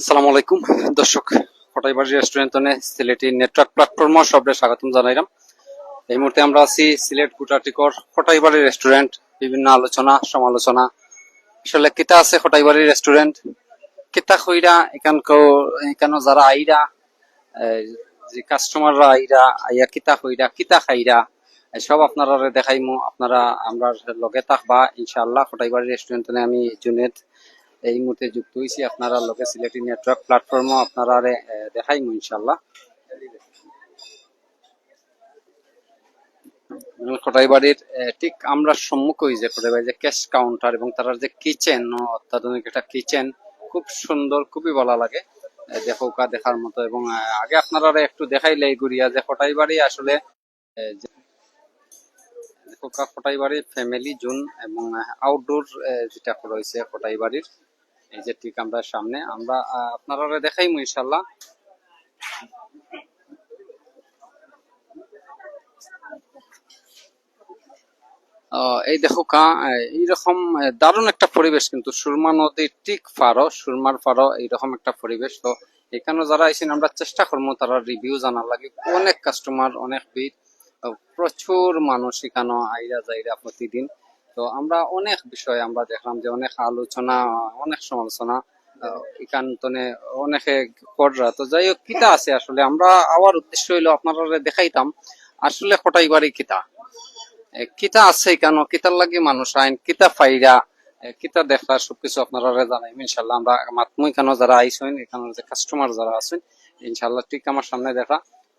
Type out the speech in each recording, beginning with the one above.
আসসালামু আলাইকুম। দর্শক Photaibari restaurant Sylheti network platform, সবরে স্বাগতম জানাইলাম। এই মুহূর্তে আমরা আছি সিলেট গুটাটিকর ফটাইবাড়ি রেস্টুরেন্ট। বিভিন্ন আলোচনা, সমালোচনা। আসলে কিতা আছে ফটাইবাড়ি রেস্টুরেন্ট? কিতা কইরা, এখান এখানে যারা আইরা যে কাস্টমাররা আইরা, আইয়া কিতা কইরা, কিতা খাইরা সব আপনারা দেখাইমু। আপনারা, আমরা লগে থাকবা, ইনশাআল্লাহ ফটাইবাড়ি রেস্টুরেন্টে আমি জুনেদ এই মুহূর্তে যুক্ত হয়েছি আপনারা লোকে সিলেটি নেটওয়ার্ক প্ল্যাটফর্মও আপনারা দেখাইমু ইনশাল্লাহ কোটাইবাড়ির ঠিক আমরা সম্মুখ হই যে কোটাইবাড়ি যে ক্যাশ কাউন্টার এবং তার যে কিচেন অত্যাধুনিক একটা কিচেন খুব সুন্দর, খুবই ভালো লাগে দেখোকা দেখার মতো এবং আগে আপনারা একটু দেখাইলে ঘুরিয়া যে কোটাইবাড়ি আসলে দেখোকা কোটাইবাড়ি ফ্যামিলি জোন এবং আউটডোর যেটা রয়েছে কোটাইবাড়ির এই যে ঠিক আমরা সামনে, আমরা আপনারা দেখাইমু ইনশাল্লাহ এই দেখো কা এইরকম দারুণ একটা পরিবেশ কিন্তু সুরমা নদীর ঠিক ফারো সুরমার ফারো এইরকম একটা পরিবেশ। তো এখানে যারা আইসেন আমরা চেষ্টা করব তারা রিভিউ জানার লাগে। অনেক কাস্টমার অনেক ভিড়। প্রচুর মানুষ এখানে আইরা যাইরা প্রতিদিন। তো আমরা অনেক বিষয় আমরা দেখলাম যে অনেক আলোচনা, অনেক সমালোচনা অনেকে কররা। তো যাই হোক, কিতা আছে আসলে? আমরা আবার উদ্দেশ্য হইল আপনারা দেখাইতাম, আসলে কিতা? কিতা আছে কেন? কিতার লাগে মানুষ আইন, কিতা ফাইরা কিতা দেখলা, সবকিছু আপনারা জানাই ইনশাল্লাহ আমরা মাতমুই কেন যারা আইসেন এখানে যে কাস্টমার যারা আছেন, ইনশাল্লাহ ঠিক আমার সামনে দেখা।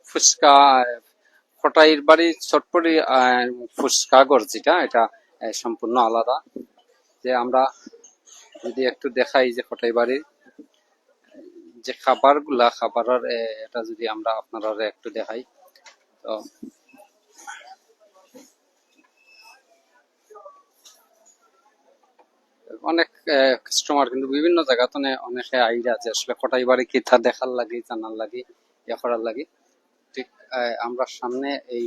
ফুচকা ফটাইর বাড়ি, চটপটি ফুচকা গড় যেটা এটা সম্পূর্ণ আলাদা। যে আমরা যদি একটু দেখাই যে ফটাই বাড়ির যে খাবারগুলা খাবারের এটা যদি আমরা আপনারা একটু দেখাই, তো অনেক কাস্টমার কিন্তু বিভিন্ন জায়গাতে অনেকে আইরা যে আসলে কটাই বাড়ি কিতা দেখার লাগে, জানার লাগে ইয়া করার লাগে। ঠিক আমরা সামনে এই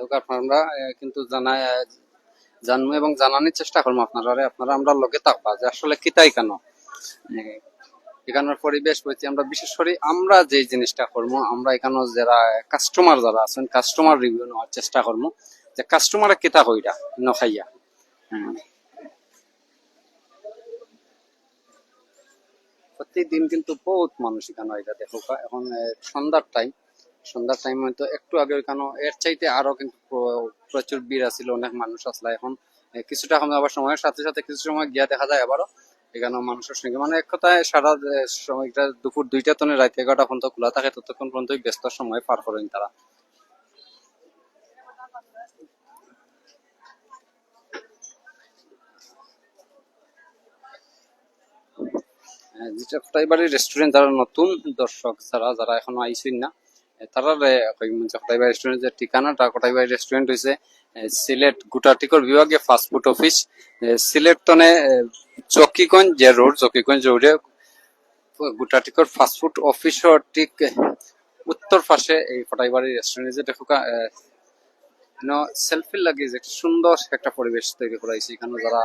রকম আমরা কিন্তু জানা জানব এবং জানানোর চেষ্টা করব আপনারা আপনারা আমরা লগে থাকবা, যে আসলে কিতাই কেন এখানের পরিবেশ হইতে আমরা, বিশেষ করে আমরা যে জিনিসটা করব, আমরা এখানে যারা কাস্টমার যারা আছেন কাস্টমার রিভিউ নেওয়ার চেষ্টা করব, যে কিতা নখাইয়া। প্রতিদিন কিন্তু বহুত মানুষ এখানে এটা দেখো, এখন সন্ধ্যার টাইম সন্ধ্যার টাইম হয়তো একটু আগে ওইখানে এর চাইতে আরও কিন্তু প্রচুর ভিড় আছিল অনেক মানুষ আসলে। এখন কিছুটা সময় আবার সময়ের সাথে সাথে কিছু সময় গিয়া দেখা যায় আবারও। এখানে মানুষের সঙ্গে। মানে এক কথায় সারা সময়টা দুপুর দুইটা তনে রাত এগারোটা পর্যন্ত খোলা থাকে ততক্ষণ পর্যন্ত ব্যস্ত সময় পার করেন তারা। আহ, যেটা কোটাইবাড়ি রেস্টুরেন্ট যারা নতুন দর্শক যারা যারা এখনও আইসেন না এ, তারা কোটাইবাড়ি রেস্টুরেন্টের ঠিকানাটা কোটাইবাড়ি রেস্টুরেন্ট হয়েছে সিলেট গুটাটিকর বিভাগে ফাস্টফুড অফিস সিলেট তনে চকিগঞ্জ যে রোড চকিগঞ্জ রোডে গুটাটিকর ফাস্টফুড অফিসর ঠিক উত্তর পাশে এই কোটাইবাড়ি রেস্টুরেন্ট যে দেখো সেলফি লাগে যে একটা সুন্দর একটা পরিবেশ তৈরি করাইছে এখানে যারা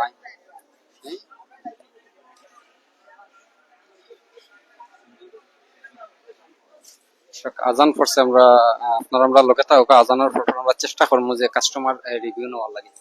দর্শক, আজান পড়ছে আমরা আপনারা আমরা লোকে থাকুক আজানের পর আমরা চেষ্টা করব যে কাস্টমার রিভিউ নেওয়ার লাগে।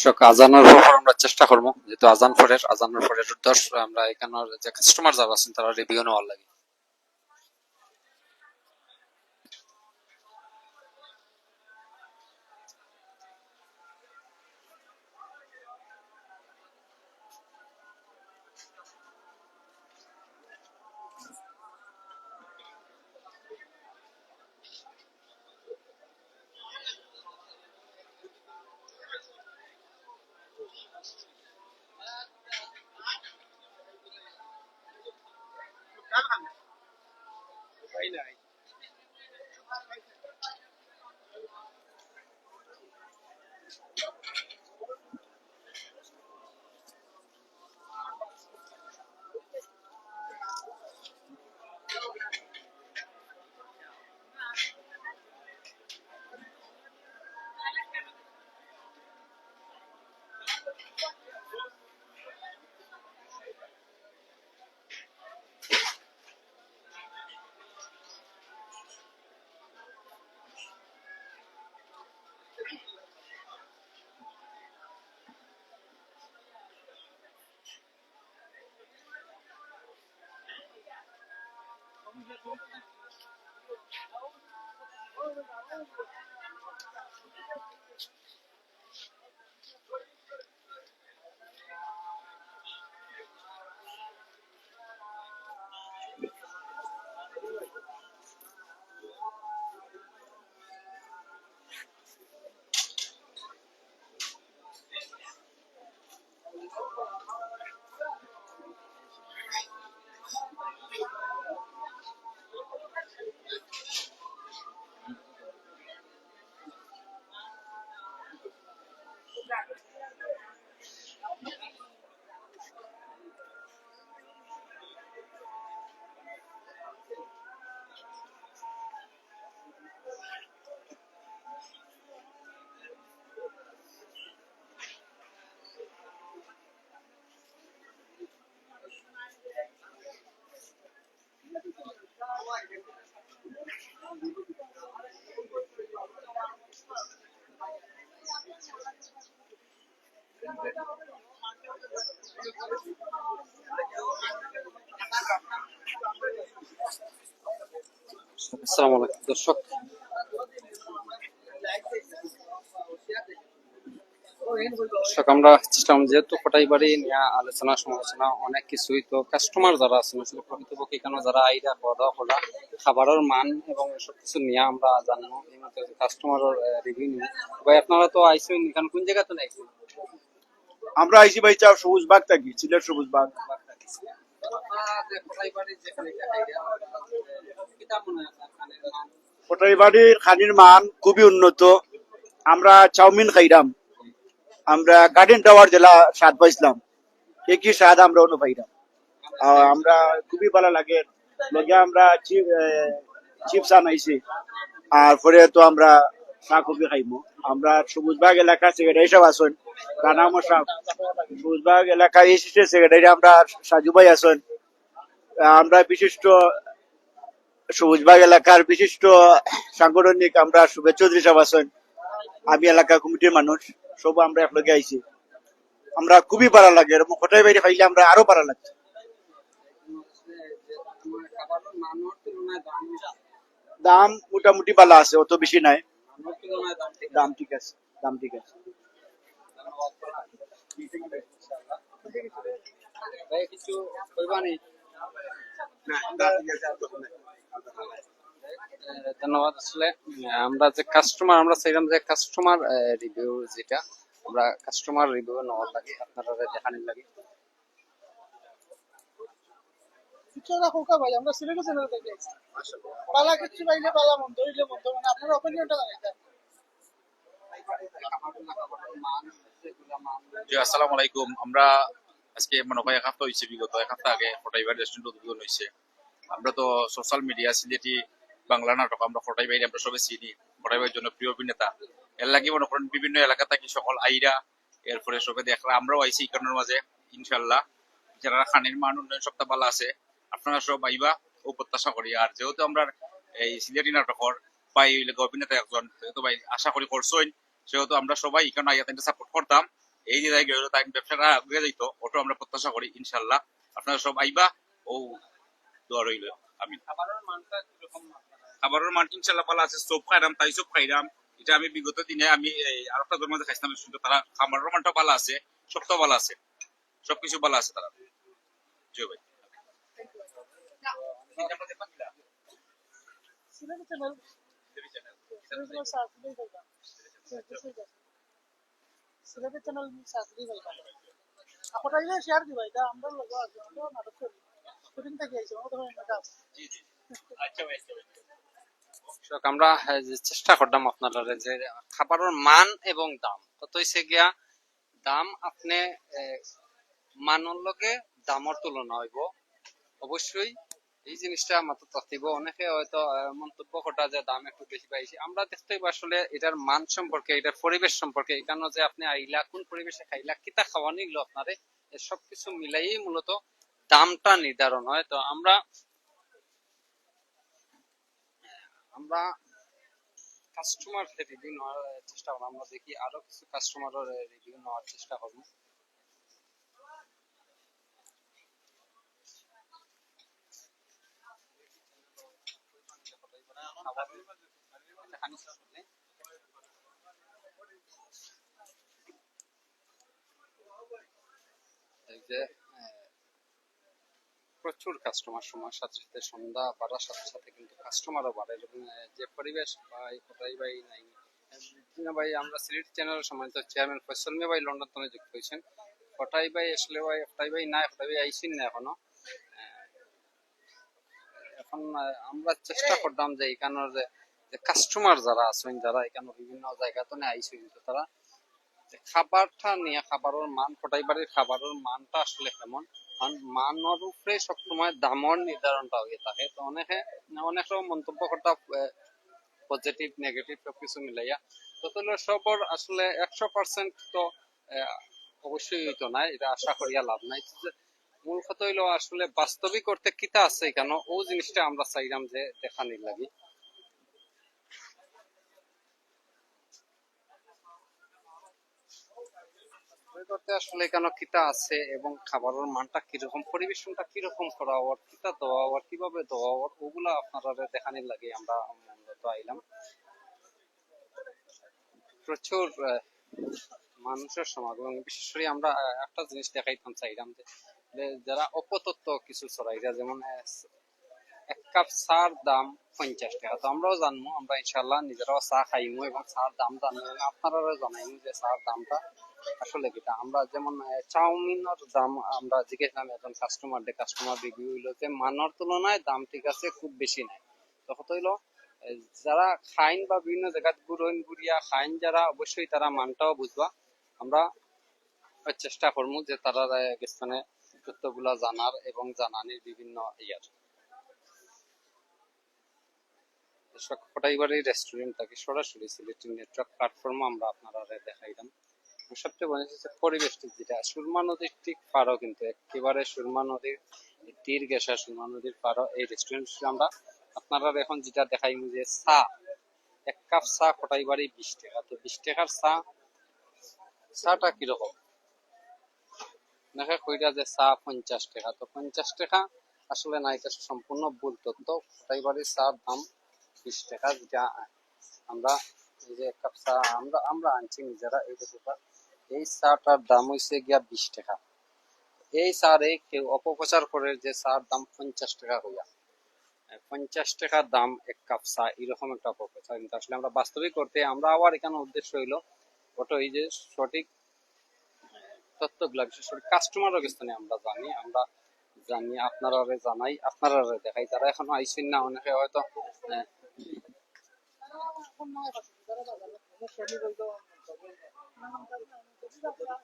দর্শক আজানের পর আমরা চেষ্টা করব। যেহেতু আজান ফরের আজানের পরে দশ আমরা এখানে যে কাস্টমার যারা আছেন, তারা রিভিউ নেওয়ার লাগে। নাই আসসালামু আলাইকুম দর্শক। দর্শক আমরা চেষ্টা যেহেতু কোটাই বাড়ি নিয়ে আলোচনা সমালোচনা অনেক কিছুই তো কাস্টমার যারা আছেন আসলে প্রকৃতপক্ষে এখানে যারা আইডা খাওয়া দাওয়া করা খাবারের মান এবং এসব কিছু নিয়ে আমরা জানব। এই মতো কাস্টমারের রিভিউ নিব ভাই আপনারা তো আইসেন এখানে কোন জায়গাতে আইসেন আমরা আইসি ভাই চাও সবুজ বাগ থাকি সিলেট সবুজ বাগ। কোটাই বাড়ির খানির মান খুবই উন্নত। আমরা চাউমিন খাইরাম। আমরা গার্ডেন টাওয়ার জেলা স্বাদ পাইছিলাম একই স্বাদ আমরা অনু পাইরাম আহ, আমরা খুবই ভালো লাগে। আমরা চিপস আনাইছি। আর পরে তো আমরা শাক কপি খাইমু। আমরা সবুজবাগ এলাকা সেক্রেটারি সাহেব আছেন। রানা সাহেব সবুজবাগ এলাকার এসিস্ট্যান্ট সেক্রেটারি আমরা সাজু ভাই আমরা বিশিষ্ট সবুজবাগ এলাকার বিশিষ্ট সাংগঠনিক আমরা শুভেচ্ছা চৌধুরী সাহেব আছেন আমি এলাকা কমিটির মানুষ সব আমরা একলগে আইছি। আমরা খুবই ভালো লাগে এরকম কোটায় বাইরে খাইলে আমরা আরও ভালো লাগছে। দাম মোটামুটি ভালো আছে অত বেশি নাই। দাম ঠিক আছে দাম ঠিক আছে। কিছু নেই। ধন্যবাদ। আসলে আমরা যে কাস্টমার আমরা চাইলাম যে কাস্টমার রিভিউ যেটা আমরা কাস্টমার রিভিউ নেওয়ার লাগে আপনারা দেখানোর লাগে। কিছু না ভাই আমরা সিলেটে চ্যানেল থেকে পালা কিছু পাইলে পালা মন্দ হইলে মন্দ মানে আপনার অপিনিয়নটা জানাইতেন জি আসসালামু আলাইকুম। আমরা আজকে মনে হয় এক সপ্তাহ হয়েছে বিগত এক সপ্তাহ আগে ফটাইবার রেস্টুরেন্ট উদ্বোধন হয়েছে আমরা তো সোশ্যাল মিডিয়া সিলেটি বাংলা নাটক, আমরা ফটাইবাই আমরা সবাই চিনি ফটাইবার জন্য প্রিয় অভিনেতা। এর লাগে মনে করেন বিভিন্ন এলাকা থেকে সকল আইরা, এরপরে সবে দেখলাম, আমরাও এই কারণের মাঝে ইনশাল্লাহ যারা খানের মান উন্নয়ন সপ্তাহ ভালো আছে, আপনারা সব আইবা, ও প্রত্যাশা করি। আর যেহেতু আমরা এই সিলেটি নাটকর পাই অভিনেতা একজন, যেহেতু ভাই আশা করি করছই সেহেতু আমরা সবাই এখানে আইয়া সাপোর্ট করতাম। এই যে জায়গায় তাই ব্যবসাটা আগে যাইতো ওটা আমরা প্রত্যাশা করি ইনশাল্লাহ আপনারা সব আইবা, ও দোয়া রইল। আমি খাবারের মানটা কীরকম আপনারা? খাবারের মান ইনশাল্লাহ ভালো আছে। সব খাইলাম তাই সব খাইলাম এটা আমি বিগত দিনে আমি আর একটা ধর্ম খাইছিলাম শুধু তারা খাবারের মানটা ভালো আছে সবটাও ভালো আছে। সবকিছু ভালো আছে তারা। জয় ভাই। চ্যানেল দিলেই পাইবা আপনারা শেয়ার দিবা এটা আমরা লগো আছে আমরা নাটক করি আমরা চেষ্টা যে খাবারের মান এবং দাম। গিয়া, দাম আপনি মানের লগে তুলনা হইব। অবশ্যই এই জিনিসটা মাত্র থাকিব অনেকে হয়তো মন্তব্য করা যে দাম একটু বেশি পাইছে। আমরা দেখতে আসলে এটার মান সম্পর্কে, এটার পরিবেশ সম্পর্কে। এখানে যে আপনি আইলা, কোন পরিবেশে খাইলা, কিতা খাওয়া নিল আপনারে সবকিছু মিলাইয়ে মূলত দামটা নির্ধারণ হয়। তো আমরা আমরা কাস্টমার রিভিউ নেওয়ার চেষ্টা করব। আমরা দেখি আরও কিছু কাস্টমারের রিভিউ নেওয়ার চেষ্টা করব। আহ, প্রচুর কাস্টমার সময়ের সাথে সাথে সন্ধ্যা বাড়ার সাথে সাথে কিন্তু কাস্টমারও বাড়ে। এবং যে পরিবেশ, ভাই, কোথায় ভাই নাই? ভাই, আমরা সিলেট চ্যানেলের সম্মানিত চেয়ারম্যান ফয়সল মিয়া ভাই লন্ডন থেকে যুক্ত হয়েছেন। ফটাই ভাই আসলে ভাই ফটাই ভাই না ফটাই ভাই আইসিন না এখনও? এখন আমরা চেষ্টা করতাম যে এখানের যে কাস্টমার যারা আছেন, যারা এখানে বিভিন্ন জায়গা তো আইসি কিন্তু তারা খাবারটা নিয়ে, খাবারের মান ফটাই বাড়ির খাবারের মানটা আসলে কেমন? মানের উপরে সবসময় দামর নির্ধারণটা হয়ে থাকে। তো অনেকে অনেক রকম মন্তব্য করতে পজিটিভ নেগেটিভ সবকিছু মিলাইয়া তো তাহলে সবর আসলে একশো পার্সেন্ট তো অবশ্যই হইতো না এটা আশা করিয়া লাভ নাই। মূল কথা হইল আসলে বাস্তবিক করতে কিতা আছে কেন ও জিনিসটা আমরা চাইলাম যে দেখানির লাগি করতে আসলে কেন কিতা আছে এবং খাবারের মানটা কীরকম, পরিবেশনটা কীরকম করা হওয়ার, কিতা দেওয়া হওয়ার, কীভাবে দেওয়া হওয়ার, ওগুলা আপনারা দেখানির লাগে, আমরা মূলত আইলাম। প্রচুর মানুষের সমাগম বিশেষ করে আমরা একটা জিনিস দেখাইতাম, চাইলাম যে যে যারা অপতত্ত্ব কিছু ছড়াইরা যেমন এক কাপ চার দাম পঞ্চাশ টাকা। তো আমরাও জানব আমরা ইনশাল্লাহ নিজেরাও চা খাইমু এবং চার দাম জানব আপনারাও জানাইমু যে চার দামটা আসলে কিটা, আমরা যেমন চাউমিনের দাম আমরা জিজ্ঞেসলাম একজন কাস্টমার ডে কাস্টমার রিভিউ হইল যে মানের তুলনায় দাম ঠিক আছে, খুব বেশি নাই। তখন তো হইল যারা খাইন বা বিভিন্ন জায়গাত গুড়ইন, গুড়িয়া খাইন, যারা অবশ্যই তারা মানটাও বুঝবা। আমরা চেষ্টা করব যে তারা স্থানে তথ্যগুলা জানার এবং জানানির বিভিন্ন ইয়ার। ফটাইবাড়ি রেস্টুরেন্ট থেকে, সরাসরি সিলেটি নেটওয়ার্ক প্ল্যাটফর্ম আমরা আপনারা দেখাইলাম। সবচেয়ে বড় হচ্ছে পরিবেশটি যেটা। সুরমা নদীর ঠিক পারও কিন্তু একেবারে সুরমা নদীর তীর গেসা সুরমা নদীর পারও এই রেস্টুরেন্ট আমরা। আপনারা এখন যেটা দেখাই যে চা। এক কাপ চা ফটাইবাড়ি বিশ টাকা। তো বিশ টাকার চা, চাটা কীরকম? কইরা যে চা পঞ্চাশ টাকা। তো পঞ্চাশ টাকা আসলে না, এটা সম্পূর্ণ ভুল তথ্য। ফটাইবাড়ির চার দাম বিশ টাকা যেটা আমরা, এই যে এক কাপ চা আমরা আমরা আনছি নিজেরা, এই দোকান এই চাটার দাম হইছে গিয়া বিশ টাকা। এই এই কেউ অপপ্রচার করে যে চার দাম পঞ্চাশ টাকা হইয়া। পঞ্চাশ টাকার দাম এক কাপ চা এরকম একটা অপপ্রচার। কিন্তু আসলে আমরা বাস্তবিক করতে আমরা আবার এখানে উদ্দেশ্য হইল ওটা এই যে সঠিক তথ্যগুলা বিশেষ করে কাস্টমারের স্থানে আমরা জানি আমরা জানি আপনারা জানাই আপনারা দেখাই। তারা এখনও আইসেন না অনেকে হয়তো আহ, এখন নয় পাশে যারা যারা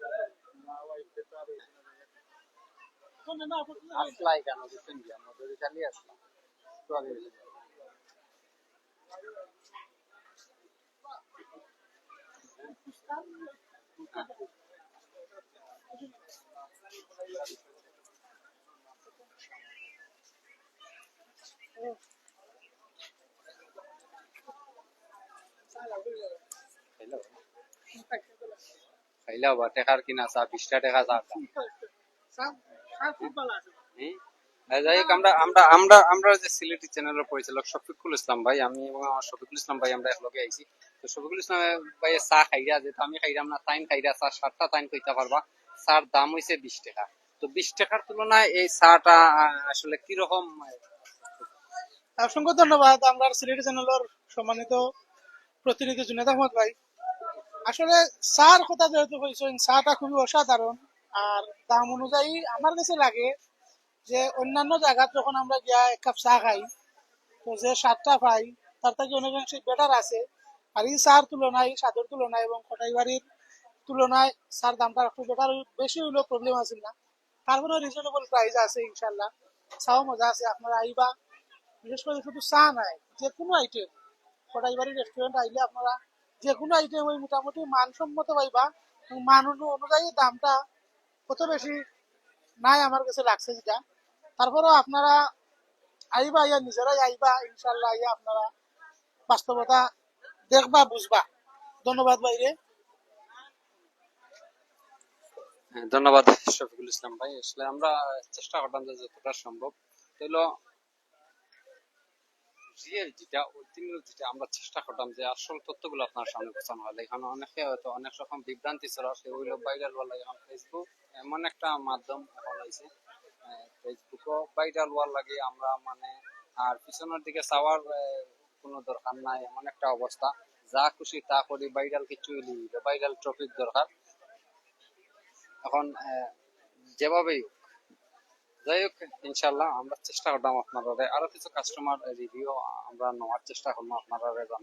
যারা শনি বলতো আসলাই কেন বুঝছেন কি আমরা যদি চালিয়ে আসলাম একটু আগে এসে যাব। খাইলা বা টেকার কিনা চা বিশটা টাকা চা। আমরা আমরা আমরা আমরা যে সিলেটি চ্যানেলের পরিচালক শফিকুল ইসলাম ভাই আমি এবং আমার শফিকুল ইসলাম ভাই আমরা একলগে আইছি তো শফিকুল ইসলাম ভাই চা খাইরা যেহেতু আমি খাইরাম না তাইন খাইরা চা সাতটা তাইন কইতে পারবা চার দাম হইছে বিশ টাকা। তো বিশ টাকার তুলনায় এই চাটা আসলে কীরকম অসংখ্য ধন্যবাদ আমরা সিলেটি চ্যানেলের সম্মানিত প্রতিনিধি জুনেদ আহমদ ভাই। আসলে চার কথা যেহেতু কইছেন চাটা খুবই অসাধারণ। আর দাম অনুযায়ী আমার কাছে লাগে যে অন্যান্য জায়গাত যখন আমরা গিয়া এক কাপ চা খাই, তো যে স্বাদটা পাই, তার থেকে অনেকাংশে বেটার আছে। আর এই চার তুলনায়, স্বাদের তুলনায় এবং কটাই বাড়ির তুলনায় চার দামটা একটু বেটার বেশি হইলেও প্রবলেম আছে না। তারপরে রিজনেবল প্রাইস আছে ইনশাল্লাহ চাও মজা আছে, আপনারা আইবা। বিশেষ করে শুধু চা নাই যে কোনো আইটেম কটাইবাড়ি রেস্টুরেন্ট আইলে আপনারা যে কোনো আইটেম ওই মোটামুটি মানসম্মত পাইবা মান অনুযায়ী দামটা কত বেশি নাই আমার কাছে লাগছে যেটা। তারপরেও আপনারা আইবা ইয়া নিজেরাই আইবা ইনশাল্লাহ ইয়া আপনারা বাস্তবতা দেখবা বুঝবা। ধন্যবাদ বাইরে হ্যাঁ, ধন্যবাদ শফিকুল ইসলাম ভাই। আসলে আমরা চেষ্টা করলাম যে যতটা সম্ভব। হইল রিয়েল যেটা যেটা আমরা চেষ্টা যে আসল তথ্যগুলো আপনার সামনে হলে এখানে অনেকে হয়তো অনেক রকম বিভ্রান্তি ভাইরাল এখন ফেসবুক এমন একটা মাধ্যম এখন হয়েছে ফেসবুকও ভাইরাল হওয়ার লাগে। আমরা মানে আর পিছনের দিকে চাওয়ার কোনো দরকার নাই। এমন একটা অবস্থা। যা খুশি তা করি ভাইরাল কিছু ভাইরাল টপিক দরকার। এখন যেভাবেই যাই হোক ইনশাল্লাহ আমরা চেষ্টা করলাম আপনারা আরও কিছু কাস্টমার রিভিউ আমরা নেওয়ার চেষ্টা করলাম আপনারা